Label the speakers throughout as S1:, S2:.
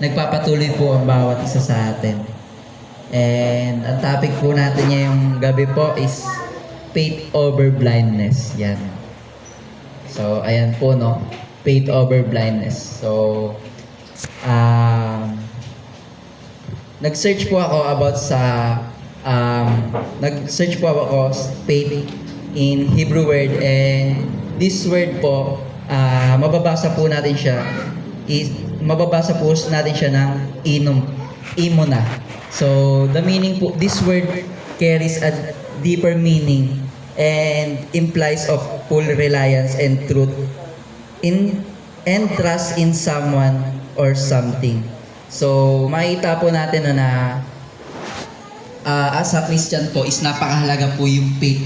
S1: nagpapatuloy po ang bawat isa sa atin. And ang topic po natin ngayong gabi po is faith over blindness. Yan. So, ayan po, no? Faith over blindness. So, um, nag-search po ako about sa um, nag-search po ako faith in Hebrew word and this word po ah, mababasa po natin siya is mababasa po natin siya ng inom imuna so the meaning po this word carries a deeper meaning and implies of full reliance and truth in and trust in someone or something. So, makita po natin na, na ah, as a Christian po is napakahalaga po yung faith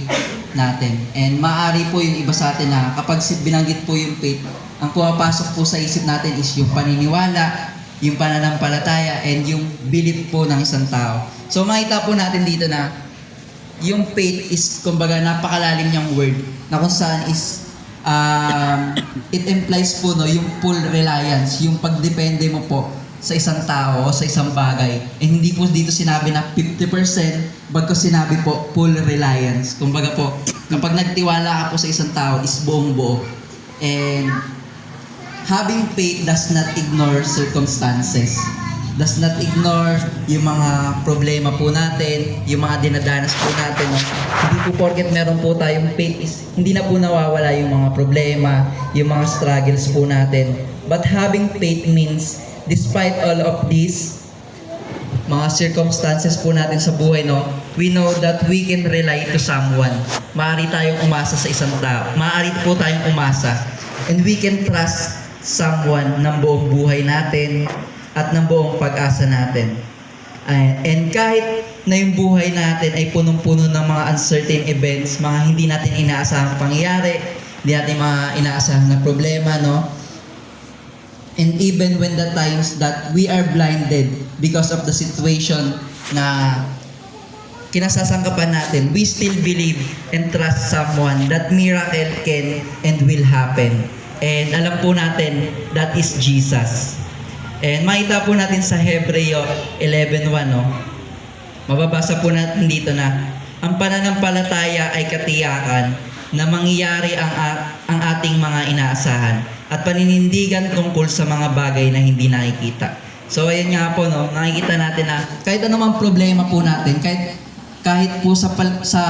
S1: natin. And maaari po yung iba sa atin na kapag binanggit po yung faith, ang pumapasok po sa isip natin is yung paniniwala, yung pananampalataya, and yung belief po ng isang tao. So makita po natin dito na yung faith is kumbaga napakalalim niyang word na kung saan is um, it implies po no yung full reliance, yung pagdepende mo po sa isang tao o sa isang bagay. And hindi po dito sinabi na 50%, bagko sinabi po full reliance. Kumbaga po, kapag nagtiwala ka po sa isang tao is buong buo. And having faith does not ignore circumstances. Does not ignore yung mga problema po natin, yung mga dinadanas po natin. no? Hindi po porket meron po tayong faith is hindi na po nawawala yung mga problema, yung mga struggles po natin. But having faith means despite all of these mga circumstances po natin sa buhay, no, we know that we can rely to someone. Maaari tayong umasa sa isang tao. Maaari po tayong umasa. And we can trust someone ng buong buhay natin at ng buong pag-asa natin. And kahit na yung buhay natin ay punong-puno ng mga uncertain events, mga hindi natin inaasahang pangyayari, hindi natin mga inaasahang na problema, no? And even when the times that we are blinded because of the situation na kinasasangkapan natin, we still believe and trust someone that miracle can and will happen. And alam po natin, that is Jesus. And makita po natin sa Hebreo 11.1, no? Mababasa po natin dito na ang pananampalataya ay katiyakan na mangyayari ang, ang ating mga inaasahan at paninindigan tungkol sa mga bagay na hindi nakikita. So ayun nga po no, nakikita natin na kahit anumang problema po natin, kahit kahit po sa sa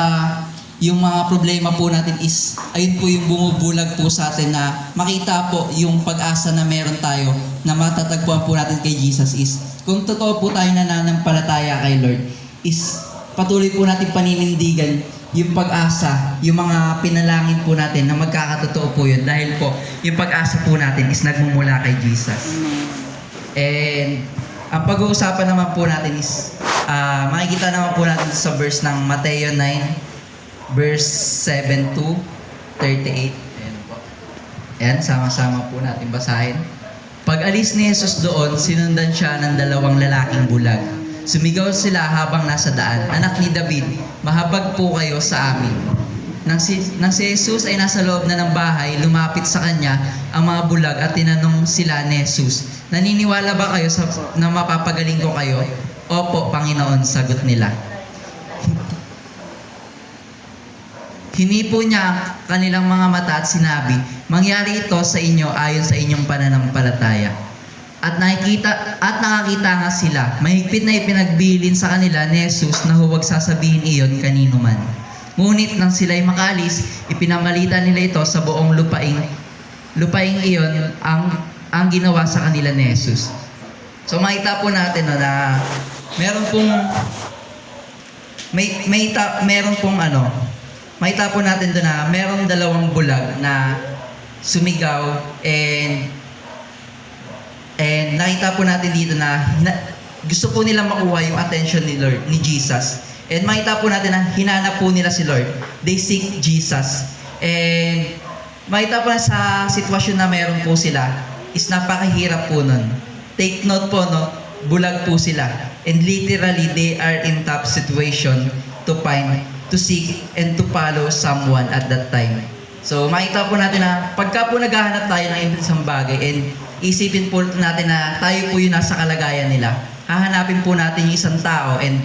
S1: yung mga problema po natin is ayun po yung bumubulag po sa atin na makita po yung pag-asa na meron tayo na matatagpuan po natin kay Jesus is kung totoo po tayo nananampalataya kay Lord is patuloy po natin paninindigan yung pag-asa, yung mga pinalangin po natin na magkakatotoo po yun dahil po yung pag-asa po natin is nagmumula kay Jesus. And ang pag-uusapan naman po natin is ah, makikita naman po natin sa verse ng Mateo 9 verse 7 to 38. Ayan po. Ayan, sama-sama po natin basahin. Pag alis ni Jesus doon, sinundan siya ng dalawang lalaking bulag. Sumigaw sila habang nasa daan, Anak ni David, mahabag po kayo sa amin. Nang si, nang si Jesus ay nasa loob na ng bahay, lumapit sa kanya ang mga bulag at tinanong sila ni Jesus, Naniniwala ba kayo sa, na mapapagaling ko kayo? Opo, Panginoon, sagot nila. Hinipo niya ang kanilang mga mata at sinabi, mangyari ito sa inyo ayon sa inyong pananampalataya. At nakikita at nakakita nga sila, mahigpit na ipinagbilin sa kanila ni Jesus na huwag sasabihin iyon kanino man. Ngunit nang sila'y makalis, ipinamalita nila ito sa buong lupaing lupaing iyon ang ang ginawa sa kanila ni Jesus. So makita po natin no, na meron pong may may ta, meron pong ano, makita po natin doon na merong dalawang bulag na sumigaw and and nakita po natin dito na, na gusto po nila makuha yung attention ni Lord, ni Jesus. And makita po natin na hinanap po nila si Lord. They seek Jesus. And makita po na sa sitwasyon na meron po sila is napakahirap po nun. Take note po, no? Bulag po sila. And literally, they are in tough situation to find, to seek, and to follow someone at that time. So, makita po natin na pagka po naghahanap tayo ng isang bagay and isipin po natin na tayo po yung nasa kalagayan nila. Hahanapin po natin yung isang tao and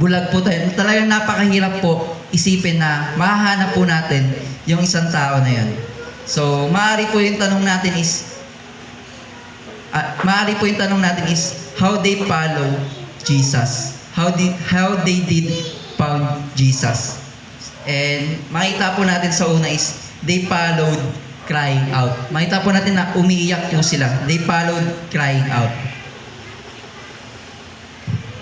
S1: bulag po tayo. Talagang napakahirap po isipin na mahahanap po natin yung isang tao na yun. So, maaari po yung tanong natin is, ah, maaari po yung tanong natin is, how they follow Jesus? How did, how they did found Jesus? And makita po natin sa una is, they followed crying out. Makita po natin na umiiyak po sila. They followed crying out.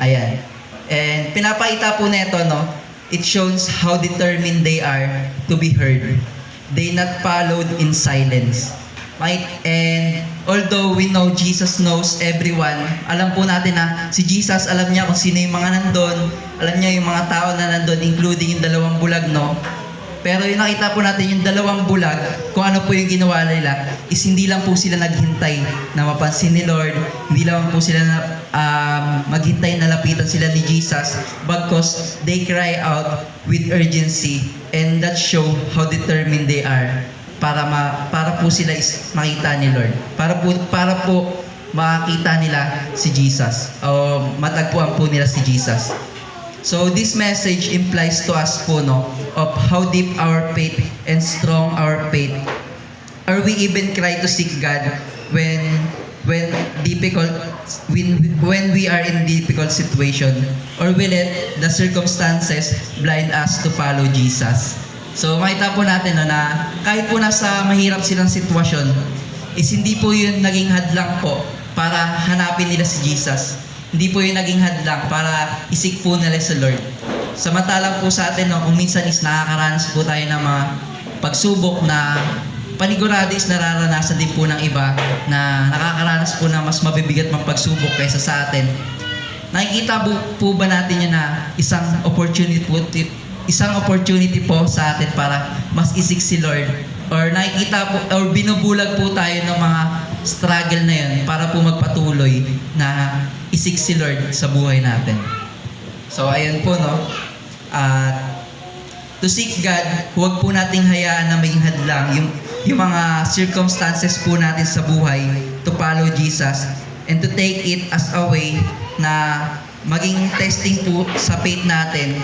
S1: Ayan. And pinapakita po nito, no, it shows how determined they are to be heard. They not followed in silence. Right? And although we know Jesus knows everyone, alam po natin na si Jesus, alam niya kung sino yung mga nandun, alam niya yung mga tao na nandun, including yung dalawang bulag, no? Pero yung nakita po natin, yung dalawang bulag, kung ano po yung ginawa nila, is hindi lang po sila naghintay na mapansin ni Lord, hindi lang po sila na, um, maghintay na lapitan sila ni Jesus, because they cry out with urgency, and that show how determined they are para ma, para po sila is makita ni Lord. Para po para po makakita nila si Jesus o matagpuan po nila si Jesus. So this message implies to us po no of how deep our faith and strong our faith. Are we even cry to seek God when when difficult when when we are in difficult situation or will it the circumstances blind us to follow Jesus? So makita po natin no, na kahit po nasa mahirap silang sitwasyon is hindi po yun naging hadlang po para hanapin nila si Jesus. Hindi po yun naging hadlang para isik po nila sa Lord. Samantalang po sa atin, no, kung minsan is nakakaranas po tayo ng mga pagsubok na panigurado is nararanasan din po ng iba na nakakaranas po na mas mabibigat mang pagsubok kaysa sa atin. Nakikita po, po ba natin yun na isang opportunity po, isang opportunity po sa atin para mas isik si Lord or nakikita po or binubulag po tayo ng mga struggle na yun para po magpatuloy na isik si Lord sa buhay natin. So ayan po no. At to seek God, huwag po nating hayaan na maging hadlang yung yung mga circumstances po natin sa buhay to follow Jesus and to take it as a way na maging testing po sa faith natin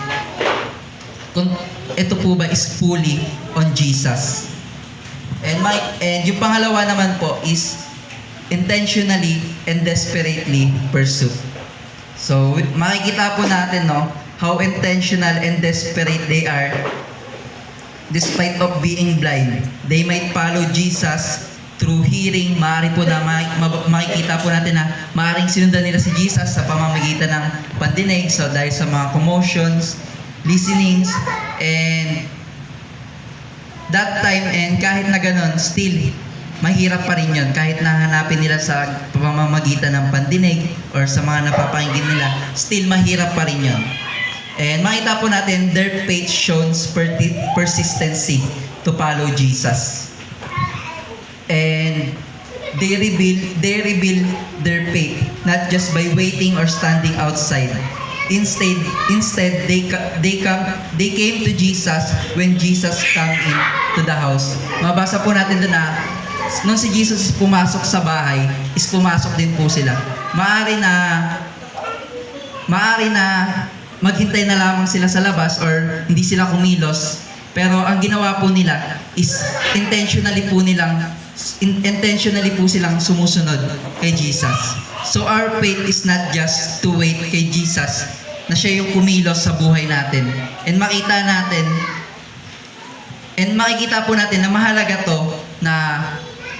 S1: kung ito po ba is fully on Jesus. And my and yung pangalawa naman po is intentionally and desperately pursue. So makikita po natin no how intentional and desperate they are despite of being blind. They might follow Jesus through hearing, maaari po na ma- ma- makikita po natin na maaaring sinundan nila si Jesus sa pamamagitan ng pandinig, so dahil sa mga commotions, listenings, and that time and kahit na ganun, still, mahirap pa rin yun. Kahit nahanapin nila sa pamamagitan ng pandinig or sa mga napapakinggan nila, still mahirap pa rin yun. And makita po natin, their faith shows persistency to follow Jesus. And they reveal, they reveal their faith, not just by waiting or standing outside. Instead, instead they they come they came to Jesus when Jesus come in to the house. Mabasa po natin doon na nung si Jesus pumasok sa bahay, is pumasok din po sila. Maari na maari na maghintay na lamang sila sa labas or hindi sila kumilos. Pero ang ginawa po nila is intentionally po nilang in- intentionally po silang sumusunod kay Jesus. So our faith is not just to wait kay Jesus na siya yung kumilos sa buhay natin. And makita natin and makikita po natin na mahalaga to na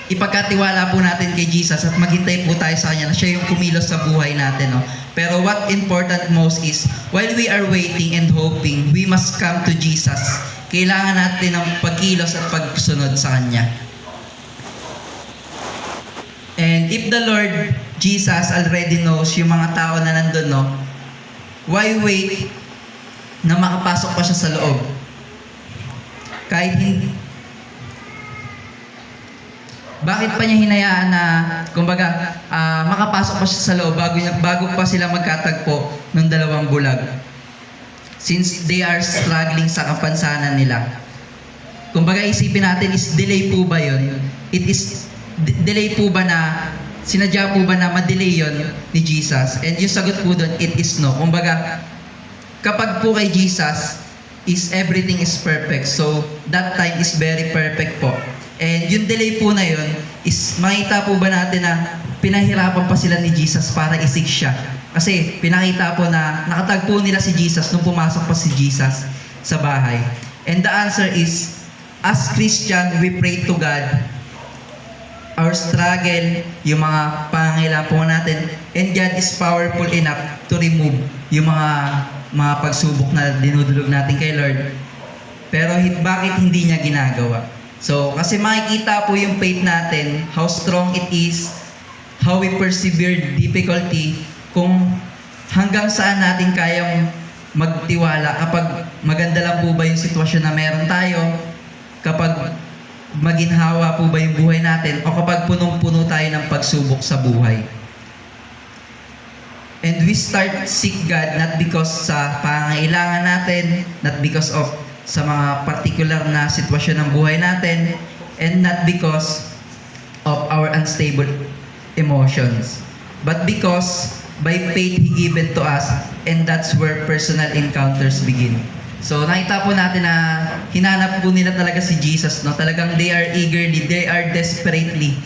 S1: ipagkatiwala po natin kay Jesus at maghintay po tayo sa Kanya na siya yung kumilos sa buhay natin. No? Pero what important most is, while we are waiting and hoping, we must come to Jesus. Kailangan natin ng pagkilos at pagsunod sa Kanya. And if the Lord Jesus already knows yung mga tao na nandun, no, why wait na makapasok pa siya sa loob? Kahit hindi, bakit pa niya hinayaan na, kumbaga, ah, makapasok pa siya sa loob bago, niya, bago pa sila magkatagpo ng dalawang bulag? Since they are struggling sa kapansanan nila. Kumbaga, isipin natin, is delay po ba yun? It is delay po ba na, sinadya po ba na ma-delay yon ni Jesus? And yung sagot po doon, it is no. Kumbaga, kapag po kay Jesus, is everything is perfect. So, that time is very perfect po. And yung delay po na yun, is makita po ba natin na pinahirapan pa sila ni Jesus para isik siya. Kasi pinakita po na nakatagpo nila si Jesus nung pumasok pa si Jesus sa bahay. And the answer is, as Christian, we pray to God our struggle, yung mga pangangailangan po natin, and God is powerful enough to remove yung mga mga pagsubok na dinudulog natin kay Lord. Pero bakit hindi niya ginagawa? So, kasi makikita po yung faith natin, how strong it is, how we persevere difficulty, kung hanggang saan natin kayang magtiwala kapag maganda lang po ba yung sitwasyon na meron tayo, kapag maginhawa po ba yung buhay natin o kapag punong-puno tayo ng pagsubok sa buhay. And we start seek God not because sa pangailangan natin, not because of sa mga particular na sitwasyon ng buhay natin, and not because of our unstable emotions. But because by faith He given to us, and that's where personal encounters begin. So nakita po natin na hinanap po nila talaga si Jesus, no? Talagang they are eagerly, they are desperately,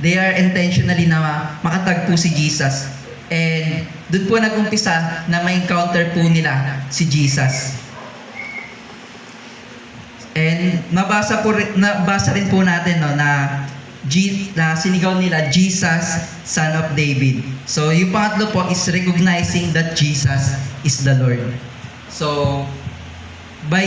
S1: they are intentionally na makatagpo si Jesus. And doon po nag-umpisa na ma-encounter po nila si Jesus. And nabasa po nabasa rin po natin no na G, na sinigaw nila Jesus son of David. So yung pangatlo po is recognizing that Jesus is the Lord. So by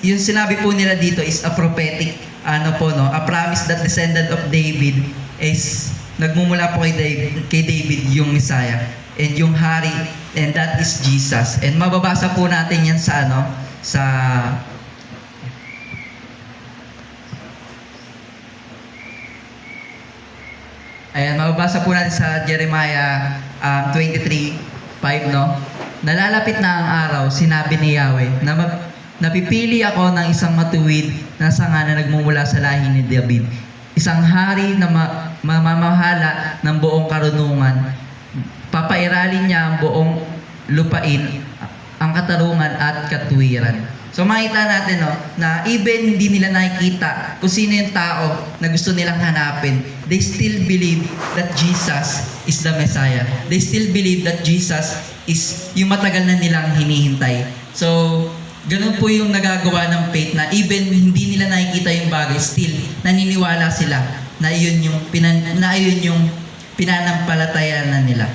S1: yung sinabi po nila dito is a prophetic ano po no, a promise that descendant of David is nagmumula po kay David, kay David yung Messiah and yung hari and that is Jesus. And mababasa po natin yan sa ano sa Ayan, mababasa po natin sa Jeremiah um, 23:5 no? Nalalapit na ang araw, sinabi ni Yahweh, na mag, napipili ako ng isang matuwid na sanga na nagmumula sa lahi ni David. Isang hari na ma, mamamahala ng buong karunungan. Papairalin niya ang buong lupain, ang katarungan at katwiran. So makita natin no, na even hindi nila nakikita kung sino yung tao na gusto nilang hanapin, they still believe that Jesus is the Messiah. They still believe that Jesus is yung matagal na nilang hinihintay. So, ganun po yung nagagawa ng faith na even hindi nila nakikita yung bagay, still naniniwala sila na iyon yung pinan, na iyon yung pinanampalatayan na nila.